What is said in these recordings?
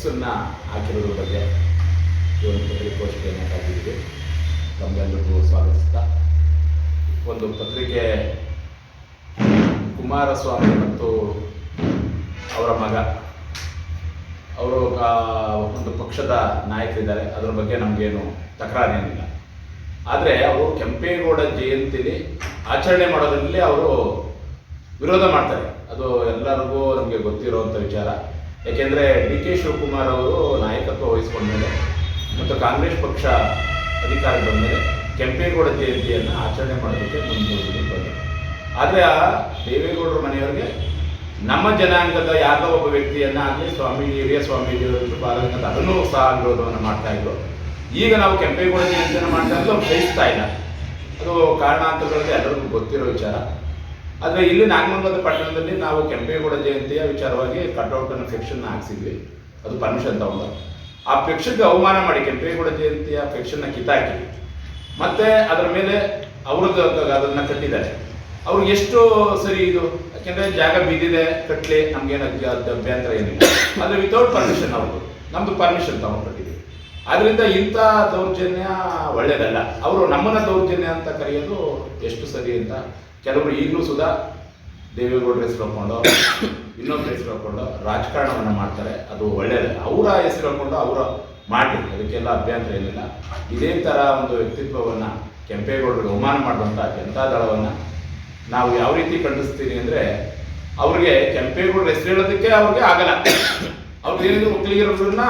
ಫ್ಲೆಕ್ಸನ್ನು ಹಾಕಿರೋದ್ರ ಬಗ್ಗೆ ಒಂದು ಪತ್ರಿಕೋಷ್ಠಿಯನ್ನು ಸ್ವಾಗತಿಸ್ತಾ. ಒಂದು ಪತ್ರಿಕೆ ಕುಮಾರಸ್ವಾಮಿ ಮತ್ತು ಅವರ ಮಗ. ಅವರು ಒಂದು ಪಕ್ಷದ ನಾಯಕರಿದ್ದಾರೆ. ಅದರ ಬಗ್ಗೆ ನಮಗೇನು ತಕರಾರೇನಿಲ್ಲ. ಆದರೆ ಅವರು ಕೆಂಪೇಗೌಡ ಜಯಂತಿಲಿ ಆಚರಣೆ ಮಾಡೋದ್ರಲ್ಲಿ ಅವರು ವಿರೋಧ ಮಾಡ್ತಾರೆ. ಅದು ಎಲ್ಲರಿಗೂ ನಮಗೆ ಗೊತ್ತಿರುವಂಥ ವಿಚಾರ. ಯಾಕೆಂದರೆ ಡಿ ಕೆ ಶಿವಕುಮಾರ್ ಅವರು ನಾಯಕತ್ವ ವಹಿಸ್ಕೊಂಡ್ಮೇಲೆ ಮತ್ತು ಕಾಂಗ್ರೆಸ್ ಪಕ್ಷ ಅಧಿಕಾರಕ್ಕೆ ಬಂದಮೇಲೆ ಕೆಂಪೇಗೌಡ ಜಯಂತಿಯನ್ನು ಆಚರಣೆ ಮಾಡೋದಕ್ಕೆ ಮುಂದೂಡಿದ್ರು ಬಂದರು ಆದರೆ ಆ ದೇವೇಗೌಡರ ಮನೆಯವರಿಗೆ ನಮ್ಮ ಜನಾಂಗದ ಯಾರೋ ಒಬ್ಬ ವ್ಯಕ್ತಿಯನ್ನು ಆಗಲಿ ಸ್ವಾಮೀಜಿ ಹಿರಿಯ ಸ್ವಾಮೀಜಿಯವರು ಬಾಲಕಂತ ಅದನ್ನು ಸಹ ವಿರೋಧವನ್ನು ಮಾಡ್ತಾ ಇದ್ರು. ಈಗ ನಾವು ಕೆಂಪೇಗೌಡ ಜಯಂತಿಯನ್ನು ಮಾಡ್ತಾ ಇದ್ದು ಅವ್ರು ಇಲ್ಲ. ಅದು ಕಾರಣಾಂತರಗಳಲ್ಲಿ ಎಲ್ಲರಿಗೂ ಗೊತ್ತಿರೋ ವಿಚಾರ. ಆದರೆ ಇಲ್ಲಿ ನಾಗಮಂಗಲದ ಪಟ್ಟಣದಲ್ಲಿ ನಾವು ಕೆಂಪೇಗೌಡ ಜಯಂತಿಯ ವಿಚಾರವಾಗಿ ಕಟ್ಔಟನ್ನು ಫೆಕ್ಷನ್ ಹಾಕ್ಸಿದ್ವಿ. ಅದು ಪರ್ಮಿಷನ್ ತಗೊಂಡು. ಆ ಫೆಕ್ಷನ್ಗೆ ಅವಮಾನ ಮಾಡಿ ಕೆಂಪೇಗೌಡ ಜಯಂತಿಯ ಫೆಕ್ಷನ್ನ ಕಿತ್ತಾಕಿ ಮತ್ತೆ ಅದರ ಮೇಲೆ ಅವ್ರದ್ದು ಅದನ್ನ ಕಟ್ಟಿದ್ದಾರೆ. ಅವ್ರಿಗೆ ಎಷ್ಟು ಸರಿ ಇದು, ಯಾಕೆಂದ್ರೆ ಜಾಗ ಬಿದ್ದಿದೆ, ಕಟ್ಲಿ, ನಮ್ಗೇನು ಅಭ್ಯಂತರ ಏನಿಲ್ಲ. ಆದರೆ ವಿತೌಟ್ ಪರ್ಮಿಷನ್ ಅವ್ರದ್ದು. ನಮ್ದು ಪರ್ಮಿಷನ್ ತಗೊಂಡು ಆದ್ರಿಂದ ಇಂಥ ದೌರ್ಜನ್ಯ ಒಳ್ಳೇದಲ್ಲ. ಅವರು ನಮ್ಮನ್ನ ದೌರ್ಜನ್ಯ ಅಂತ ಕರೆಯೋದು ಎಷ್ಟು ಸರಿ ಅಂತ ಕೆಲವರು ಈಗಲೂ ಸುಧಾ ದೇವೇಗೌಡರ ಹೆಸರು ಹಾಕೊಂಡು ಇನ್ನೊಬ್ಬರ ಹೆಸರು ಹಾಕೊಂಡು ರಾಜಕಾರಣವನ್ನು ಮಾಡ್ತಾರೆ. ಅದು ಒಳ್ಳೆಯದಲ್ಲ ಅವರ ಹೆಸರು ಹಾಕೊಂಡು ಅವರ ಮಾಡಿ ಅದಕ್ಕೆಲ್ಲ ಅಭ್ಯಂತರ ಏನಿಲ್ಲ. ಇದೇ ತರ ಒಂದು ವ್ಯಕ್ತಿತ್ವವನ್ನು ಕೆಂಪೇಗೌಡರಿಗೆ ಅವಮಾನ ಮಾಡುವಂಥ ಜನತಾ ದಳವನ್ನ ನಾವು ಯಾವ ರೀತಿ ಖಂಡಿಸ್ತೀವಿ ಅಂದ್ರೆ, ಅವ್ರಿಗೆ ಕೆಂಪೇಗೌಡರು ಹೆಸರು ಹೇಳೋದಕ್ಕೆ ಅವ್ರಿಗೆ ಆಗಲ್ಲ. ಅವ್ರಿಗೆ ಏನಿದ್ರು ಒಕ್ಕಲಿಗರನ್ನ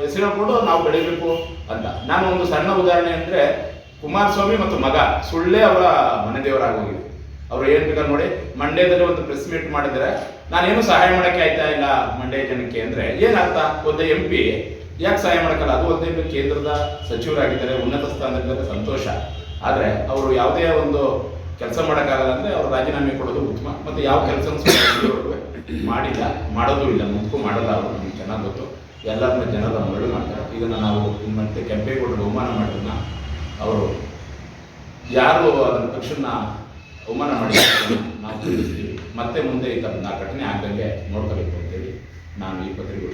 ಹೆಸರು ಹೇಳ್ಕೊಂಡು ನಾವು ಬೆಳಿಬೇಕು ಅಂತ. ನಾನು ಒಂದು ಸಣ್ಣ ಉದಾಹರಣೆ ಅಂದರೆ ಕುಮಾರಸ್ವಾಮಿ ಮತ್ತು ಮಗ ಸುಳ್ಳೆ ಅವರ ಮನೆ ದೇವರಾಗೋಗಿದೆ. ಅವ್ರು ಏನ್ ಬೇಕಾದ್ರೆ ನೋಡಿ, ಮಂಡ್ಯದಲ್ಲಿ ಒಂದು ಪ್ರೆಸ್ ಮೀಟ್ ಮಾಡಿದ್ರೆ, ನಾನೇನು ಸಹಾಯ ಮಾಡಕ್ಕೆ ಆಯ್ತಾ ಇಲ್ಲ ಮಂಡ್ಯ ಜನಕ್ಕೆ ಅಂದ್ರೆ, ಏನರ್ಥ? ಒಂದು ಎಂ. ಪಿ ಯಾಕೆ ಸಹಾಯ ಮಾಡಕ್ಕಲ್ಲ? ಅದು ಒಂದೇ ಕೇಂದ್ರದ ಸಚಿವರಾಗಿದ್ದಾರೆ, ಉನ್ನತ ಸ್ಥಾನದಲ್ಲಿದ್ದಾರೆ, ಸಂತೋಷ. ಆದರೆ ಅವರು ಯಾವುದೇ ಒಂದು ಕೆಲಸ ಮಾಡೋಕ್ಕಾಗಲ್ಲ ಅಂದರೆ ಅವ್ರು ರಾಜೀನಾಮೆ ಕೊಡೋದು ಉತ್ತಮ. ಮತ್ತು ಯಾವ ಕೆಲಸ ಮಾಡಿಲ್ಲ, ಮಾಡೋದು ಇಲ್ಲ. ಮುಂದಕ್ಕೂ ಮಾಡಲ್ಲ ಅವರು. ನಮ್ಗೆ ಚೆನ್ನಾಗಿ ಗೊತ್ತು. ಎಲ್ಲರನ್ನ ಜನರ ಮರಳು ಮಾಡ್ತಾರೆ. ಇದನ್ನು ನಾವು ಮತ್ತೆ ಕೆಂಪೇಗೌಡರು ಅವಮಾನ ಮಾಡೋದನ್ನ ಅವರು ಯಾರು ಅದರ ಪಕ್ಷನ ಬಹುಮಾನ ಮಾಡಿ ನಾವು ತಿಳಿಸ್ತೀವಿ. ಮತ್ತೆ ಮುಂದೆ ಈ ಥರದ ಘಟನೆ ಆಗದಂಗೆ ನೋಡ್ಕೋಬೇಕು ಅಂತೇಳಿ ನಾನು ಈ ಪತ್ರಿಕೆ